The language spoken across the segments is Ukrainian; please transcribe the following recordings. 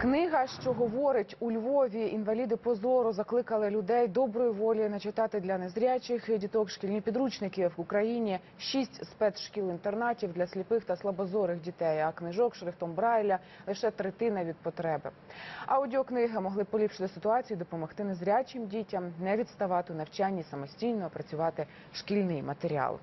Книга, що говорить у Львові, інваліди позору закликали людей доброї волі начитати для незрячих діток шкільні підручники в Україні. Шість спецшкіл-інтернатів для сліпих та слабозорих дітей. А книжок шрифтом Брайля лише третина від потреби. Аудіокниги могли поліпшити ситуацію, допомогти незрячим дітям не відставати у навчанні, самостійно опрацювати шкільний матеріал.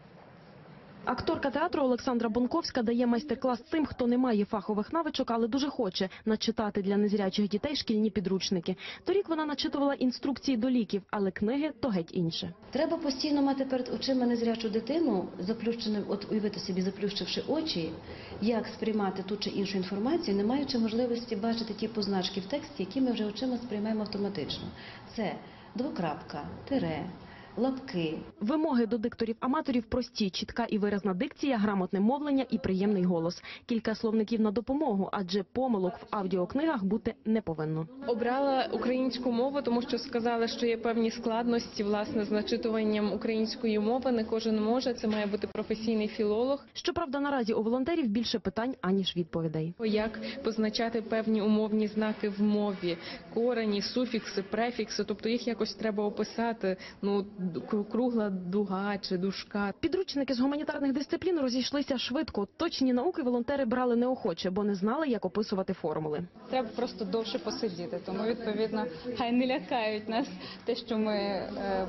Акторка театру Олександра Бонковська дає майстер-клас тим, хто не має фахових навичок, але дуже хоче начитати для незрячих дітей шкільні підручники. Торік вона начитувала інструкції до ліків, але книги то геть інше. Треба постійно мати перед очима незрячу дитину, заплющеним, от уявити собі, заплющивши очі, як сприймати ту чи іншу інформацію, не маючи можливості бачити ті позначки в тексті, які ми вже очима сприймаємо автоматично. Це двокрапка, тире, лапки, Вимоги до дикторів-аматорів прості, чітка і виразна дикція, грамотне мовлення і приємний голос. Кілька словників на допомогу, адже помилок в аудіокнигах бути не повинно. Обрала українську мову, тому що сказали, що є певні складності власне з начитуванням української мови. Не кожен може. Це має бути професійний філолог. Щоправда, наразі у волонтерів більше питань аніж відповідей. Як позначати певні умовні знаки в мові, корені, суфікси, префікси, тобто їх якось треба описати. Ну кругла дуга чи дужка. Підручники з гуманітарних дисциплін розійшлися швидко. Точні науки волонтери брали неохоче, бо не знали, як описувати формули. треба просто довше посидіти. Тому відповідно хай не лякають нас те, що ми е,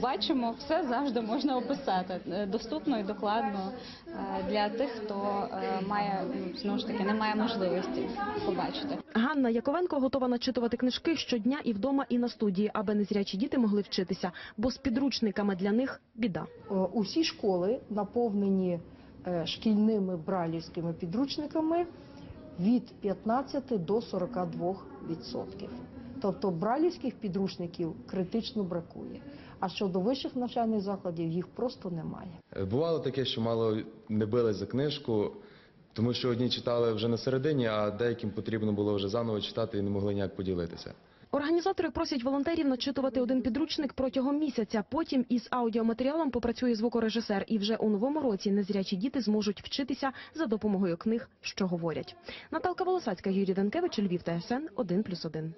бачимо, все завжди можна описати е, доступно і докладно е, для тих, хто е, має ну, знову ж таки не має можливості побачити. Ганна Яковенко готова начитувати книжки щодня і вдома, і на студії, аби незрячі діти могли вчитися, бо з підручниками для них біда. Усі школи наповнені шкільними брайлівськими підручниками від 15 до 42 відсотків. Тобто брайлівських підручників критично бракує. А щодо вищих навчальних закладів їх просто немає. Е, Бувало таке, що мало не били за книжку, тому що одні читали вже на середині, а деяким потрібно було вже заново читати і не могли ніяк поділитися. Організатори просять волонтерів начитувати один підручник протягом місяця. Потім із аудіоматеріалом попрацює звукорежисер, і вже у новому році незрячі діти зможуть вчитися за допомогою книг, що говорять. Наталка Волосацька, Юрій Данкевич, Львів, ТСН 1+,1.